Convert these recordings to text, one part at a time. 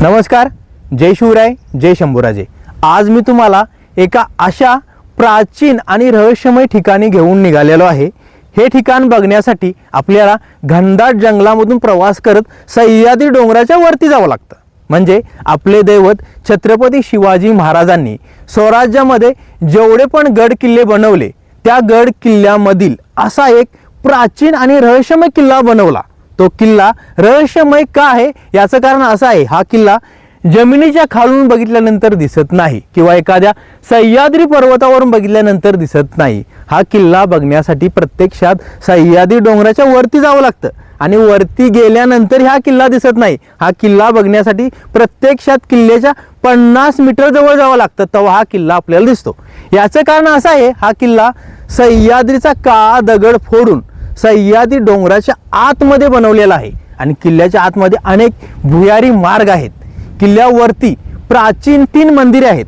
नमस्कार जय शिवराय जय शंभूराजे. आज मी तुम्हाला एका अशा प्राचीन आणि रहस्यमय ठिकाणी घेऊन निघालेलो आहे. हे ठिकाण बघण्यासाठी आपल्याला घनदाट जंगलामधून प्रवास करत सह्याद्री डोंगराच्या वरती जावं लागतं. म्हणजे आपले दैवत छत्रपती शिवाजी महाराजांनी स्वराज्यामध्ये जेवढे पण गड किल्ले बनवले त्या गड किल्ल्यामधील असा एक प्राचीन आणि रहस्यमय किल्ला बनवला. तो किल्ला रहस्यमय का आहे? याचं कारण असं आहे हा किल्ला जमिनीच्या खालून बघितल्यानंतर दिसत नाही किंवा एखाद्या सह्याद्री पर्वतावरून बघितल्यानंतर दिसत नाही. हा किल्ला बघण्यासाठी प्रत्यक्षात सह्याद्री डोंगराच्या वरती जावं लागतं आणि वरती गेल्यानंतर हा किल्ला दिसत नाही. हा किल्ला बघण्यासाठी प्रत्यक्षात किल्ल्याच्या पन्नास मीटर जवळ जावं लागतं तेव्हा हा किल्ला आपल्याला दिसतो. याचं कारण असं आहे हा किल्ला सह्याद्रीचा काळा दगड फोडून सह्याद्री डोंगराच्या आतमध्ये बनवलेला आहे. आणि किल्ल्याच्या आतमध्ये अनेक भुयारी मार्ग आहेत. किल्ल्यावरती प्राचीन तीन मंदिरे आहेत.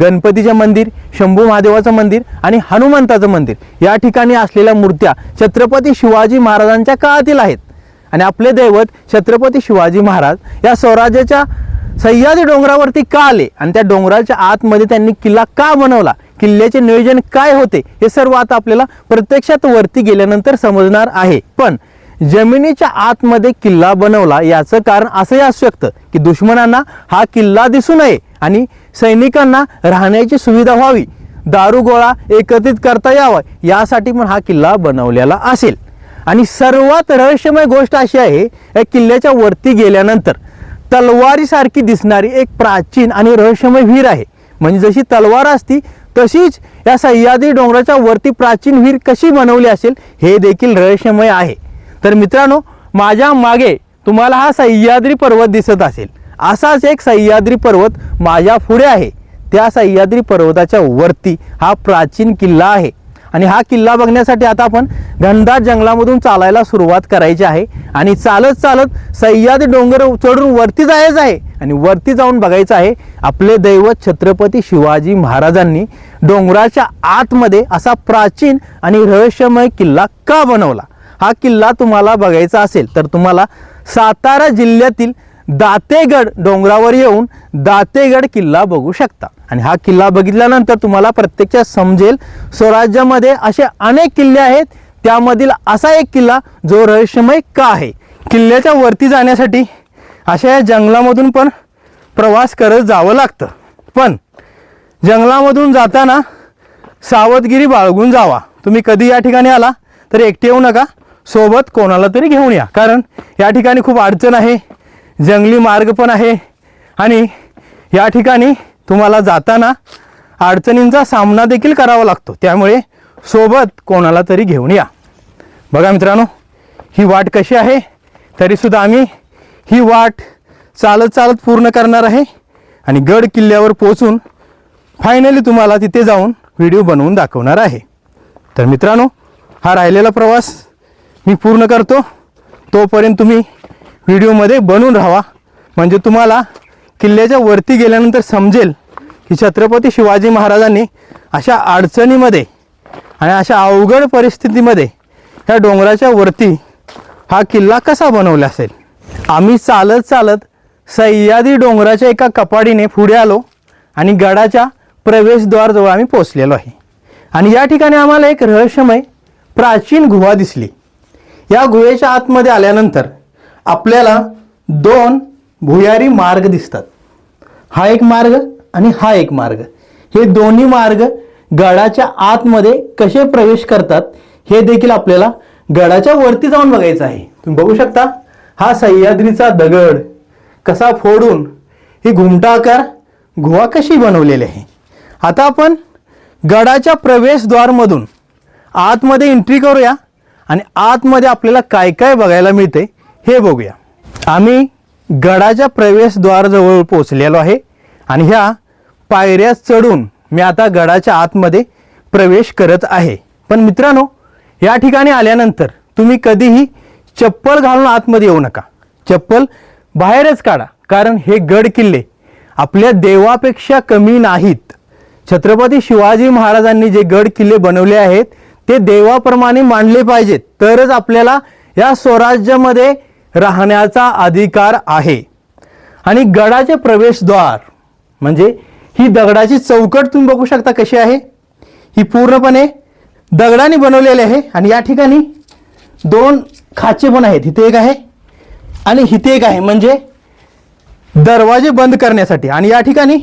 गणपतीचे मंदिर शंभू महादेवाचं मंदिर आणि हनुमंताचं मंदिर. या ठिकाणी असलेल्या मूर्त्या छत्रपती शिवाजी महाराजांच्या काळातील आहेत. आणि आपले दैवत छत्रपती शिवाजी महाराज या स्वराज्याच्या सह्याद्री डोंगरावरती का आले? आणि त्या डोंगराच्या आतमध्ये त्यांनी किल्ला का बनवला? किल्ल्याचे नियोजन काय होते? हे सर्व आता आपल्याला प्रत्यक्षात वरती गेल्यानंतर समजणार आहे. पण जमिनीच्या आतमध्ये किल्ला बनवला याचं कारण असंही असू शकतं की दुश्मनांना हा किल्ला दिसू नये आणि सैनिकांना राहण्याची सुविधा व्हावी. दारुगोळा एकत्रित करता यावा यासाठी पण हा किल्ला बनवलेला असेल. आणि सर्वात रहस्यमय गोष्ट अशी आहे या किल्ल्याच्या वरती गेल्यानंतर तलवारीसारखी दिसणारी एक प्राचीन आणि रहस्यमय विहीर आहे. म्हणजे जशी तलवार असती तशीच या सह्याद्री डोंगराच्या वरती प्राचीन विहीर कशी बनवली असेल हे देखील रहस्यमय आहे. तर मित्रांनो माझ्या मागे तुम्हाला हा सह्याद्री पर्वत दिसत असेल. असाच एक सह्याद्री पर्वत माझ्या पुढे आहे. त्या सह्याद्री पर्वताच्या वरती हा प्राचीन किल्ला आहे. आणि हा किल्ला बघण्यासाठी आता आपण घनदाट जंगलामधून चालायला सुरुवात करायची आहे. आणि चालत चालत सह्याद्री डोंगर चढून वरती जायचं आहे. आणि वरती जाऊन बघायचं आहे आपले दैवत छत्रपती शिवाजी महाराजांनी डोंगराच्या आतमध्ये असा प्राचीन आणि रहस्यमय किल्ला का बनवला? हा किल्ला तुम्हाला बघायचा असेल तर तुम्हाला सातारा जिल्ह्यातील दातेगड डोंगरावर येऊन दातेगड किल्ला बघू शकता. आणि हा किल्ला बघितल्यानंतर तुम्हाला प्रत्यक्षात समजेल स्वराज्यामध्ये असे अनेक किल्ले आहेत. त्यामधील असा एक किल्ला जो रहस्यमय का आहे? किल्ल्याच्या वरती जाण्यासाठी अशा या जंगलामधून पण प्रवास करत जावं लागतं. पण जंगलामधून जाताना सावधगिरी बाळगून जावा. तुम्ही कधी या ठिकाणी आला तर एकटे येऊ नका. सोबत कोणाला तरी घेऊन या. कारण या ठिकाणी खूप अडचण आहे. जंगली मार्ग पण आहे. आणि या ठिकाणी तुम्हाला जाताना अडचणींचा सामना देखील करावा लागतो. त्यामुळे सोबत कोणाला तरी घेऊन या. बघा मित्रांनो ही वाट कशी आहे? तरीसुद्धा आम्ही ही वाट चालत चालत पूर्ण करणार आहे. आणि गड किल्ल्यावर पोचून फायनली तुम्हाला तिथे जाऊन व्हिडिओ बनवून दाखवणार आहे. तर मित्रांनो हा राहिलेला प्रवास मी पूर्ण करतो. तोपर्यंत तुम्ही व्हिडिओमध्ये बनून राहा म्हणजे तुम्हाला किल्ल्याच्या वरती गेल्यानंतर समजेल की छत्रपती शिवाजी महाराजांनी अशा अडचणीमध्ये आणि अशा अवघड परिस्थितीमध्ये ह्या डोंगराच्या वरती हा किल्ला कसा बनवला असेल? आम्ही चालत चालत सह्यादी डोंगराच्या एका कपाडीने पुढे आलो आणि गडाच्या प्रवेशद्वारजवळ आम्ही पोचलेलो आहे. आणि या ठिकाणी आम्हाला एक रहस्यमय प्राचीन गुहा दिसली. या गुहेच्या आतमध्ये आल्यानंतर आपल्याला दोन भुयारी मार्ग दिसतात. हा एक मार्ग आणि हा एक मार्ग. हे दोन्ही मार्ग गडाच्या आतमध्ये कसे प्रवेश करतात हे देखील आपल्याला गडाच्या वरती जाऊन बघायचं आहे. तुम्ही बघू शकता हा सह्याद्रीचा दगड कसा फोडून ही घुमटाकार गुहा कशी बनवलेली आहे. आता आपण गडाच्या प्रवेशद्वारमधून आतमध्ये एंट्री करूया आणि आतमध्ये आपल्याला काय काय बघायला मिळते हे बघूया. आम्ही गडाच्या प्रवेशद्वारजवळ पोचलेलो आहे आणि ह्या पायऱ्या चढून मी आता गडाच्या आतमध्ये प्रवेश करत आहे. पण मित्रांनो या ठिकाणी आल्यानंतर तुम्ही कधीही चप्पल घालून आतमध्ये येऊ नका. चप्पल बाहेरच काढा कारण हे गड किल्ले आपल्या देवापेक्षा कमी नाहीत. छत्रपती शिवाजी महाराजांनी जे गड किल्ले बनवले आहेत ते देवाप्रमाणे मांडले पाहिजेत. तरच आपल्याला या स्वराज्यामध्ये राहण्याचा अधिकार आहे. आणि गडाचे प्रवेशद्वार म्हणजे ही दगडाची चौकट तुम्ही बघू शकता कशी आहे. ही पूर्णपणे दगडाने बनवलेली आहे आणि या ठिकाणी दोन खाचे पण आहेत. इथे एक आहे आणि इथे एक आहे. म्हणजे दरवाजे बंद करण्यासाठी. आणि या ठिकाणी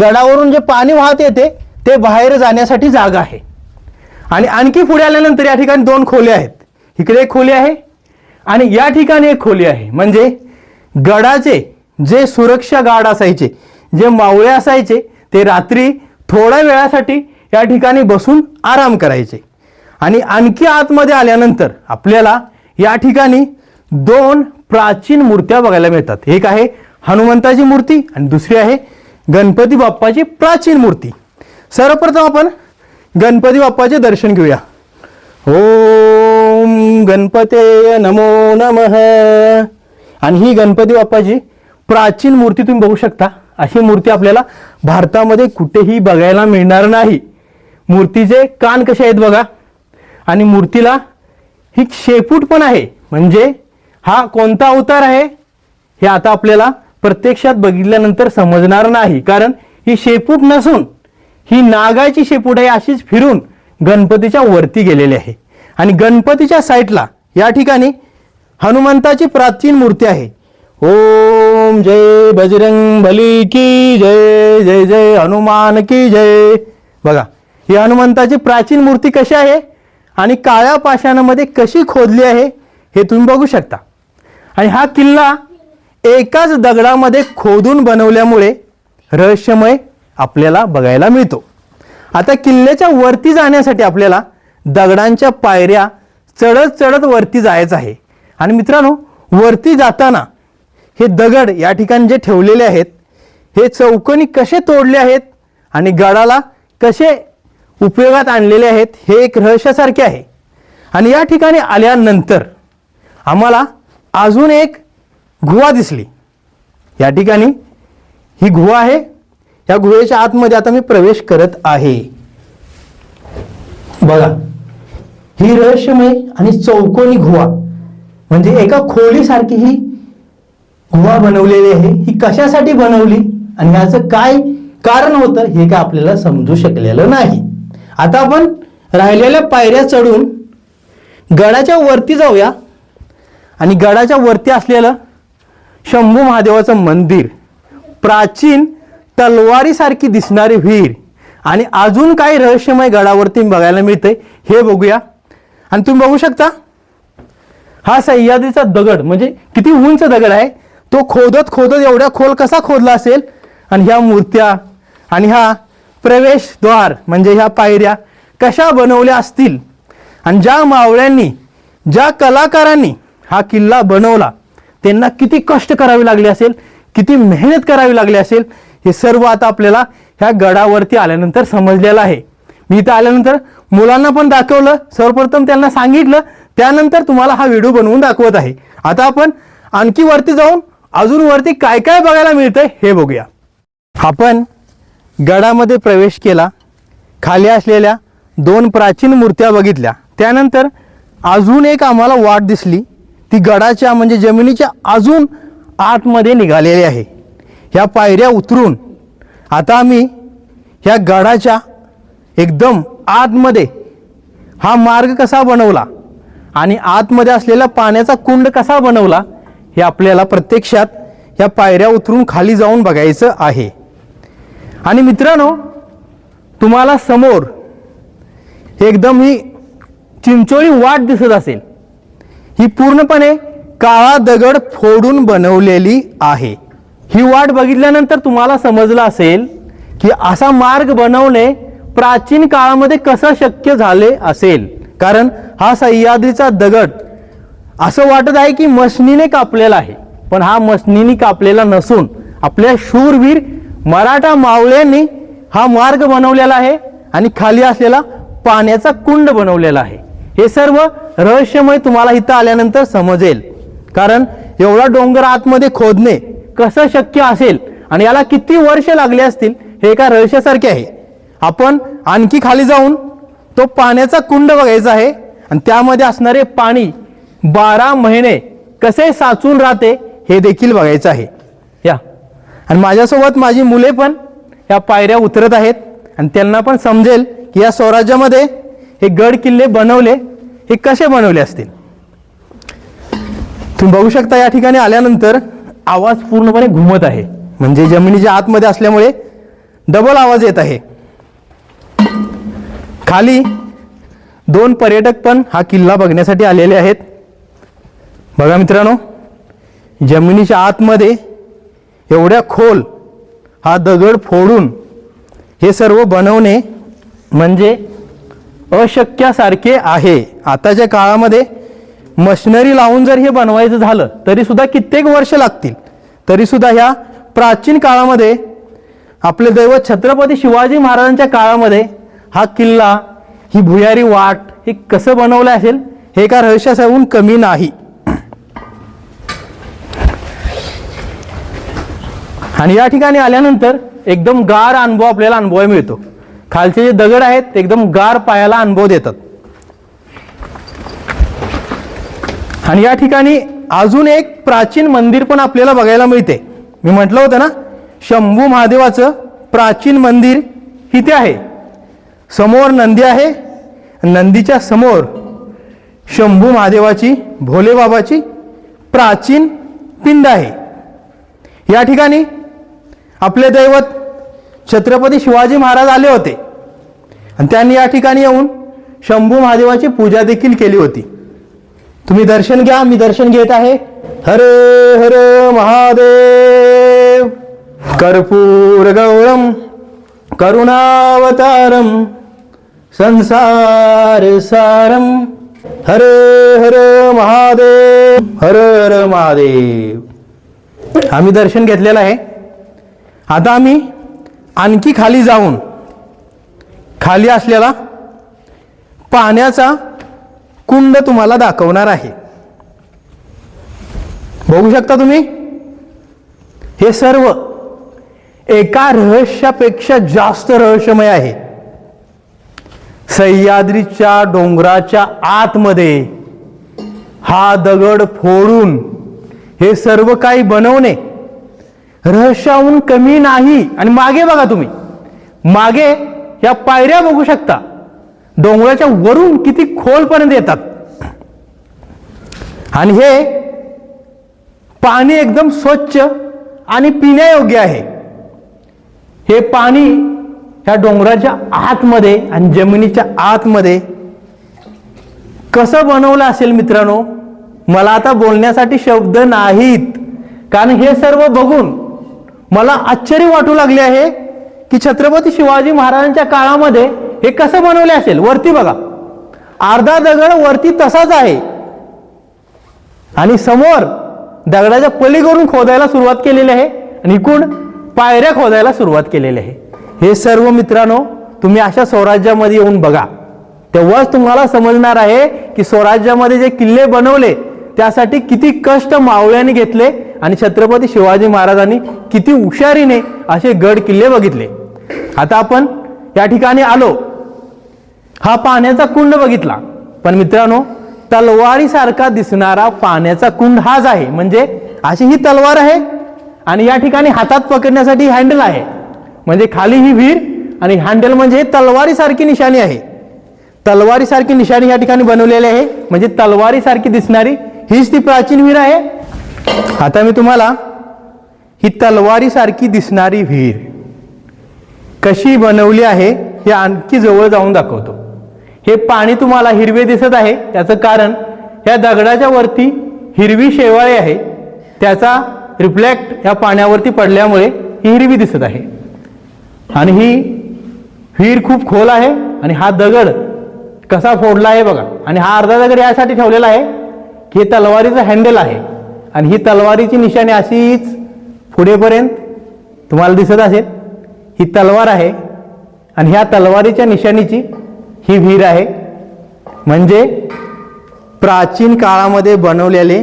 गडावरून जे पाणी वाहत येते ते बाहेर जाण्यासाठी जागा आहे. आणि आणखी पुढे आल्यानंतर या ठिकाणी दोन खोल्या आहेत. इकडे एक खोली आहे. आणि या ठिकाणी एक खोली आहे. म्हणजे गडाचे जे सुरक्षा गार्ड असायचे जे मावळे असायचे ते रात्री थोड्या वेळासाठी या ठिकाणी बसून आराम करायचे. आणि आणखी आतमध्ये आल्यानंतर आपल्याला या ठिकाणी दोन प्राचीन मूर्त्या बघायला मिळतात. एक आहे हनुमंताची मूर्ती आणि दुसरी आहे गणपती बाप्पाची प्राचीन मूर्ती. सर्वप्रथम आपण गणपती बाप्पाचे दर्शन घेऊया. ओम गणपते नमो नमः. आणि ही गणपती बाप्पाची प्राचीन मूर्ती तुम्ही बघू शकता. अशी मूर्ती आपल्याला भारतामध्ये कुठेही बघायला मिळणार नाही. मूर्तीचे कान कसे आहेत बघा. आणि मूर्तीला ही शेपूट पण आहे. म्हणजे हा कोणता अवतार आहे हे आता आपल्याला प्रत्यक्षात बघितल्यानंतर समजणार नाही. कारण ही शेपूट नसून ही नागाची शेपूट आहे अशीच फिरून गणपतीच्या वरती गेलेली आहे. आणि गणपतीच्या साईटला या ठिकाणी हनुमंताची प्राचीन मूर्ती आहे. ओम जय बजरंग बली की जय जय जय हनुमान की जय. बघा ही हनुमंताची प्राचीन मूर्ती कशी आहे आणि काळ्या पाषाणामध्ये कशी खोदली आहे हे तुम्ही बघू शकता. आणि हा किल्ला एकाच दगडामध्ये खोदून बनवल्यामुळे रहस्यमय आपल्याला बघायला मिळतो. आता किल्ल्याच्या वरती जाण्यासाठी आपल्याला दगडांच्या पायऱ्या चढत चढत वरती जायचं आहे. आणि मित्रांनो वरती जाताना हे दगड या ठिकाणी जे ठेवलेले आहेत हे चौकोनी कसे तोडले आहेत आणि गडाला कसे उपयोगात आणलेले आहेत हे एक रहस्यासारखे आहे. आणि या ठिकाणी आल्यानंतर आम्हाला अजून एक गुहा दिसली. या ठिकाणी ही गुहा आहे. या गुहेच्या आतमध्ये आता मी प्रवेश करत आहे. बघा. ही रहस्यमय आणि चौकोनी गुहा. म्हणजे एका खोलीसारखी ही गुहा बनवलेली आहे. ही कशासाठी बनवली आणि याचं काय कारण होतं हे काय आपल्याला समजू शकलेलं नाही. आता आपण राहिलेल्या पायऱ्या चढून गडाच्या वरती जाऊया. आणि गडाच्या वरती असलेलं शंभू महादेवाचं मंदिर. प्राचीन तलवारीसारखी दिसणारी विहीर. आणि अजून काही रहस्यमय गडावरती बघायला मिळतंय. हे बघूया. आणि तुम्ही बघू शकता हा सह्याद्रीचा दगड म्हणजे किती उंच दगड आहे तो खोदत खोदत एवढ्या खोल कसा खोदला असेल आणि ह्या मूर्त्या आणि ह्या प्रवेशद्वार म्हणजे ह्या पायऱ्या कशा बनवल्या असतील? आणि ज्या मावळ्यांनी ज्या कलाकारांनी हा किल्ला बनवला त्यांना किती कष्ट करावे लागले असेल किती मेहनत करावी लागली असेल हे सर्व आता आपल्याला ह्या गडावरती आल्यानंतर समजलेलं आहे. मी इथं आल्यानंतर मुलांना पण दाखवलं सर्वप्रथम त्यांना सांगितलं त्यानंतर तुम्हाला हा व्हिडिओ बनवून दाखवत आहे. आता आपण आणखी वरती जाऊन अजून वरती काय काय बघायला मिळतंय हे बघूया. आपण गडामध्ये प्रवेश केला खाली असलेल्या दोन प्राचीन मूर्त्या बघितल्या. त्यानंतर अजून एक आम्हाला वाट दिसली. ती गडाच्या म्हणजे जमिनीच्या अजून आतमध्ये निघालेली आहे. ह्या पायऱ्या उतरून आता आम्ही ह्या गडाच्या एकदम आतमध्ये. हा मार्ग कसा बनवला? आणि आतमध्ये असलेला पाण्याचा कुंड कसा बनवला? हे आपल्याला प्रत्यक्षात ह्या पायऱ्या उतरून खाली जाऊन बघायचं आहे. आणि मित्रांनो तुम्हाला समोर एकदम ही चिंचोळी वाट दिसत असेल. ही पूर्णपणे काळा दगड फोडून बनवलेली आहे. ही वाट बघितल्यानंतर तुम्हाला समजलं असेल की असा मार्ग बनवणे प्राचीन काळामध्ये कसं शक्य झाले असेल? कारण हा सह्याद्रीचा दगड असं वाटत आहे की मशनीने कापलेला आहे. पण हा मशनीने कापलेला नसून आपल्या शूरवीर मराठा मावळ्यांनी हा मार्ग बनवलेला आहे आणि खाली असलेला पाण्याचा कुंड बनवलेला आहे. हे सर्व रहस्यमय तुम्हाला इथं आल्यानंतर समजेल. कारण एवढा डोंगर आतमध्ये खोदणे कसं शक्य असेल आणि याला किती वर्ष लागले असतील हे एका रहस्यासारखे आहे. आपण आणखी खाली जाऊन तो पाण्याचा कुंड बघायचा आहे. आणि त्यामध्ये असणारे पाणी बारा महिने कसे साचून राहते हे देखील बघायचं आहे. या. आणि माझ्यासोबत माझी मुले पण या पायऱ्या उतरत आहेत. आणि त्यांना पण समजेल की या स्वराज्यामध्ये हे गड किल्ले बनवले हे कसे बनवले असतील. तुम्ही बघू शकता या ठिकाणी आल्यानंतर आवाज पूर्णपणे घुमत आहे. म्हणजे जमिनीच्या आतमध्ये असल्यामुळे डबल आवाज येत आहे. खाली दोन पर्यटक पण हा किल्ला बघण्यासाठी आलेले आहेत. बघा मित्रांनो जमिनीच्या आतमध्ये एवढ्या खोल हा दगड फोडून हे सर्व बनवणे म्हणजे अशक्यासारखे आहे. आताच्या काळामध्ये मशिनरी लावून जर हे बनवायचं झालं तरीसुद्धा कित्येक वर्ष लागतील. तरीसुद्धा ह्या प्राचीन काळामध्ये आपले दैवत छत्रपती शिवाजी महाराजांच्या काळामध्ये हा किल्ला ही भुयारी वाट हे कसं बनवलं असेल? हे का रहस्यासाहून कमी नाही. आणि या ठिकाणी आल्यानंतर एकदम गार अनुभव आपल्याला अनुभवायला मिळतो. खालचे जे दगड आहेत ते एकदम गार पायाला अनुभव देतात. आणि या ठिकाणी अजून एक प्राचीन मंदिर पण आपल्याला बघायला मिळते. मी म्हटलं होतं ना शंभू महादेवाचं प्राचीन मंदिर इथे आहे. समोर नंदी आहे नंदीच्या समोर शंभू महादेवाची भोलेबाबाची प्राचीन पिंड आहे. या ठिकाणी आपले दैवत छत्रपती शिवाजी महाराज आले होते. आणि त्यांनी या ठिकाणी येऊन शंभू महादेवाची पूजा देखील केली होती. तुम्ही दर्शन घ्या मी दर्शन घेत आहे. हर हर महादेव. कर्पूर गौरम करुणावतारम. संसार सारम हर हर महादेव। हर हर महादेव। आम्ही दर्शन घेतलेलं आहे. आता आम्ही आणखी खाली जाऊन खाली असलेला पाण्याचा कुंड तुम्हाला दाखवणार आहे. बघू शकता तुम्ही? हे सर्व एका रहस्यापेक्षा जास्त रहस्यमय आहे. सह्याद्रीच्या डोंगराच्या आतमध्ये हा दगड फोडून हे सर्व काही बनवणे रहस्याहून कमी नाही. आणि मागे बघा तुम्ही. मागे या पायऱ्या बघू शकता. डोंगराच्या वरून किती खोलपर्यंत येतात. आणि हे पाणी एकदम स्वच्छ आणि पिण्यायोग्य आहे. हे पाणी ह्या डोंगराच्या आतमध्ये आणि जमिनीच्या आतमध्ये कसं बनवलं असेल मित्रांनो? मला आता बोलण्यासाठी शब्द नाहीत. कारण हे सर्व बघून मला आश्चर्य वाटू लागले आहे की छत्रपती शिवाजी महाराजांच्या काळामध्ये हे कसं बनवले असेल? वरती बघा. अर्धा दगड वरती तसाच आहे. आणि समोर दगडाच्या पलीकडून खोदायला सुरुवात केलेली आहे आणि इकडून पायऱ्या खोदायला सुरुवात केलेली आहे. हे सर्व मित्रांनो तुम्ही अशा स्वराज्यामध्ये येऊन बघा. तेव्हाच तुम्हाला समजणार आहे की स्वराज्यामध्ये जे किल्ले बनवले त्यासाठी किती कष्ट मावळ्याने घेतले आणि छत्रपती शिवाजी महाराजांनी किती हुशारीने असे गड किल्ले बघितले. आता आपण या ठिकाणी आलो. हा पाण्याचा कुंड बघितला. पण मित्रांनो तलवारीसारखा दिसणारा पाण्याचा कुंड हाच आहे. म्हणजे अशी ही तलवार आहे आणि या ठिकाणी हातात पकडण्यासाठी हँडल आहे. म्हणजे खाली ही विहीर आणि हँडल म्हणजे तलवारीसारखी निशाणी आहे. तलवारीसारखी निशाणी या ठिकाणी बनवलेली आहे. म्हणजे तलवारीसारखी दिसणारी हीच ती प्राचीन विहीर आहे. आता मी तुम्हाला ही तलवारीसारखी दिसणारी विहीर कशी बनवली आहे हे आणखी जवळ जाऊन दाखवतो. हे पाणी तुम्हाला हिरवे दिसत आहे. त्याचं कारण या दगडाच्या वरती हिरवी शेवाळी आहे. त्याचा रिफ्लेक्ट या पाण्यावरती पडल्यामुळे ही हिरवी दिसत आहे. आणि ही विहीर खूप खोल आहे आणि हा दगड कसा फोडला आहे बघा. आणि हा अर्धा दगड यासाठी ठेवलेला आहे की हे तलवारीचं हँडल आहे. आणि ही तलवारीची निशाणी अशीच पुढेपर्यंत तुम्हाला दिसत असेल ही तलवार आहे आणि ह्या तलवारीच्या निशाणीची ही विहीर आहे. म्हणजे प्राचीन काळामध्ये बनवलेले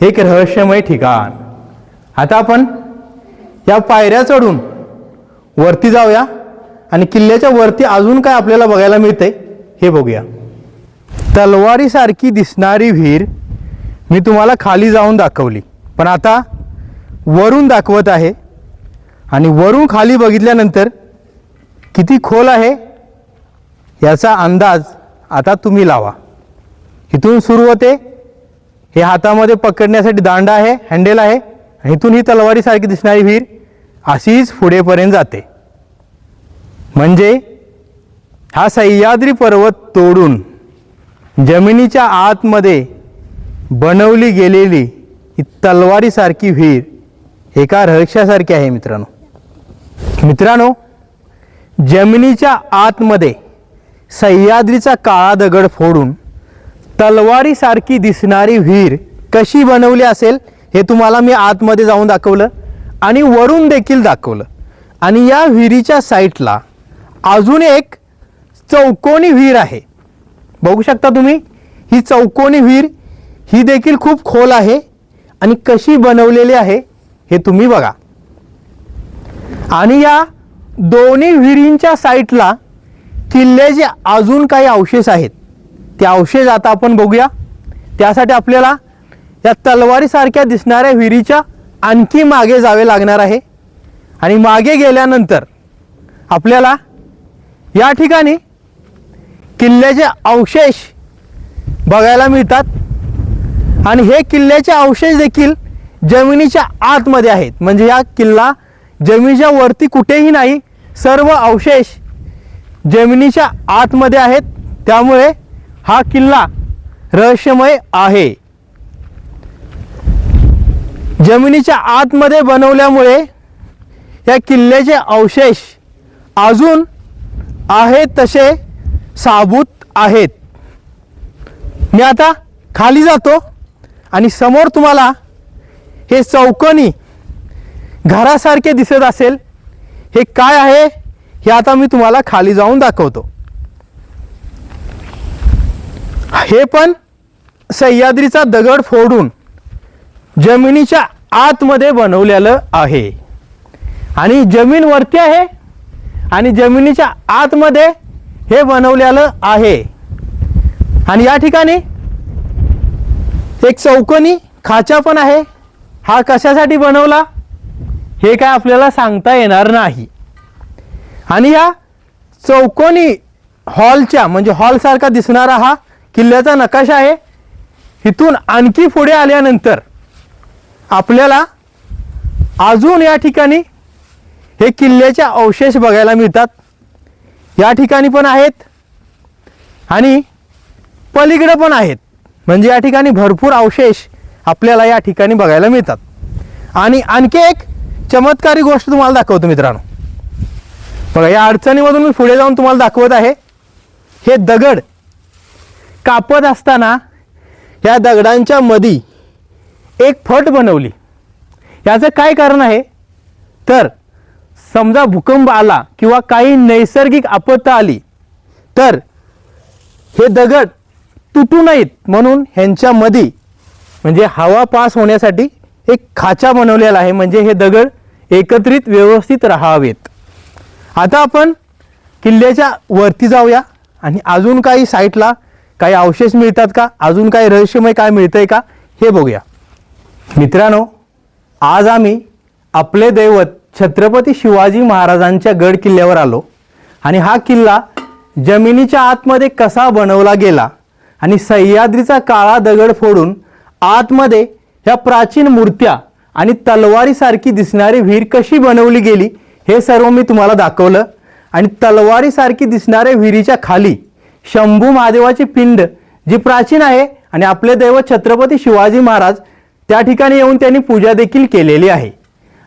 हे एक रहस्यमय ठिकाण. आता आपण या पायऱ्या चढून वरती जाऊया आणि किल्ल्याच्या वरती अजून काय आपल्याला बघायला मिळते हे बघूया. तलवारीसारखी दिसणारी विहीर मी तुम्हाला खाली जाऊन दाखवली. पण आता वरून दाखवत आहे आणि वरून खाली बघितल्यानंतर किती खोल आहे याचा अंदाज आता तुम्ही लावा. इथून सुरू होते हे हातामध्ये पकडण्यासाठी दांडा आहे हँडेल आहे आणि इथून ही तलवारीसारखी दिसणारी विहीर अशीच पुढेपर्यंत जाते. म्हणजे हा सह्याद्री पर्वत तोडून जमिनीच्या आतमध्ये बनवली गेलेली ही तलवारीसारखी विहीर एका रहस्यासारखी आहे मित्रांनो. मित्रांनो जमिनीच्या आतमध्ये सह्याद्रीचा काळा दगड फोडून तलवारीसारखी दिसणारी विहीर कशी बनवली असेल हे तुम्हाला मी आतमध्ये जाऊन दाखवलं. आणि वरून देखील दाखवलं. आणि या विहिरीच्या साईटला अजून एक चौकोनी विहीर आहे. बघू शकता तुम्ही ही चौकोनी विहीर ही देखील खूप खोल आहे आणि कशी बनवलेली आहे हे तुम्ही बघा. आणि या दोन्ही विहिरींच्या साईटला किल्ल्याचे अजून काही अवशेष आहेत ते अवशेष आता आपण बघूया. त्यासाठी आपल्याला या तलवारीसारख्या दिसणाऱ्या विहिरीच्या आणखी मागे जावे लागणार आहे. आणि मागे गेल्यानंतर आपल्याला या ठिकाणी किल्ल्याचे अवशेष बघायला मिळतात. आणि हे किल्ल्याचे अवशेष देखील जमिनीच्या आतमध्ये आहेत. म्हणजे या किल्ला जमिनीच्या वरती कुठेही नाही सर्व अवशेष जमिनीच्या आतमध्ये आहेत. त्यामुळे हा किल्ला रहस्यमय आहे. जमिनीच्या आतमध्ये बनवल्यामुळे या किल्ल्याचे अवशेष अजून आहेत तसे साबूत आहेत. मी आता खाली जातो आणि समोर तुम्हाला हे चौकोनी घरासारखे दिसत असेल. हे काय आहे? हे आता मी तुम्हाला खाली जाऊन दाखवतो. हे पण सह्याद्रीचा दगड फोडून जमिनीच्या आतमध्ये बनवलेलं आहे. आणि जमीन वरती आहे आणि जमिनीच्या आतमध्ये हे बनवलेलं आहे. आणि या ठिकाणी एक चौकोनी खाचा पण आहे. हा कशासाठी बनवला? हे काय आपल्याला सांगता येणार नाही. आणि या चौकोनी हॉलच्या म्हणजे हॉलसारखा दिसणारा हा किल्ल्याचा नकाशा आहे. इथून आणखी पुढे आल्यानंतर आपल्याला अजून या ठिकाणी हे किल्ल्याचे अवशेष बघायला मिळतात. या ठिकाणी पण आहेत आणि पलीकडे पण आहेत. म्हणजे या ठिकाणी भरपूर अवशेष आपल्याला या ठिकाणी बघायला मिळतात. आणि आणखी एक चमत्कारी गोष्ट तुम्हाला दाखवतो मित्रांनो. बघा या अडचणीमधून मी पुढे जाऊन तुम्हाला दाखवत आहे. हे दगड कापत असताना या दगडांच्या मधी एक फट बनवली. याचं काय कारण आहे? तर समजा भूकंप आला किंवा काही नैसर्गिक आपत्ता आली तर हे दगड तुटू नयेत म्हणून ह्यांच्यामध्ये म्हणजे हवा पास होण्यासाठी एक खाचा बनवलेला आहे म्हणजे हे दगड एकत्रित व्यवस्थित राहावेत. आता आपण किल्ल्याच्या वरती जाऊया आणि अजून काही साईटला काही अवशेष मिळतात का? अजून काही रहस्यमय काय मिळतंय का? हे बघूया. मित्रांनो आज आम्ही आपले दैवत छत्रपती शिवाजी महाराजांच्या गड किल्ल्यावर आलो. आणि हा किल्ला जमिनीच्या आतमध्ये कसा बनवला गेला आणि सह्याद्रीचा काळा दगड फोडून आतमध्ये ह्या प्राचीन मूर्त्या आणि तलवारीसारखी दिसणारी विहीर कशी बनवली गेली हे सर्व मी तुम्हाला दाखवलं. आणि तलवारीसारखी दिसणाऱ्या विहिरीच्या खाली शंभू महादेवाची पिंड जी प्राचीन आहे आणि आपले दैवत छत्रपती शिवाजी महाराज त्या ठिकाणी येऊन त्यांनी पूजा देखील केलेली आहे.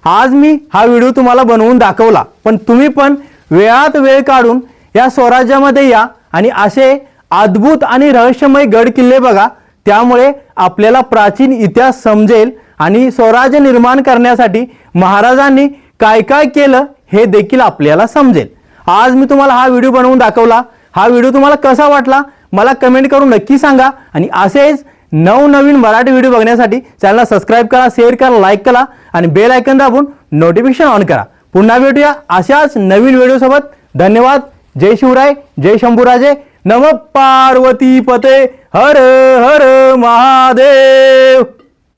आज मी हा व्हिडिओ तुम्हाला बनवून दाखवला पण तुम्ही पण वेळात वेळ काढून या स्वराज्यामध्ये या आणि असे अद्भुत आणि रहस्यमय गड किल्ले बघा त्यामुळे आपल्याला प्राचीन इतिहास समजेल आणि स्वराज्य निर्माण करण्यासाठी महाराजांनी काय काय केलं हे देखील आपल्याला समजेल. आज मी तुम्हाला हा व्हिडिओ बनवून दाखवला. हा व्हिडिओ तुम्हाला कसा वाटला मला कमेंट करून नक्की सांगा आणि असेच नवनवीन मराठी व्हिडिओ बघण्यासाठी चॅनलला सबस्क्राईब करा शेअर करा लाईक करा आणि बेल आयकन दाबून नोटिफिकेशन ऑन करा. पुन्हा भेटूया अशाच नवीन व्हिडिओसोबत धन्यवाद. जय शिवराय. जय शंभूराजे. नम पार्वती पते. हर हर महादेव.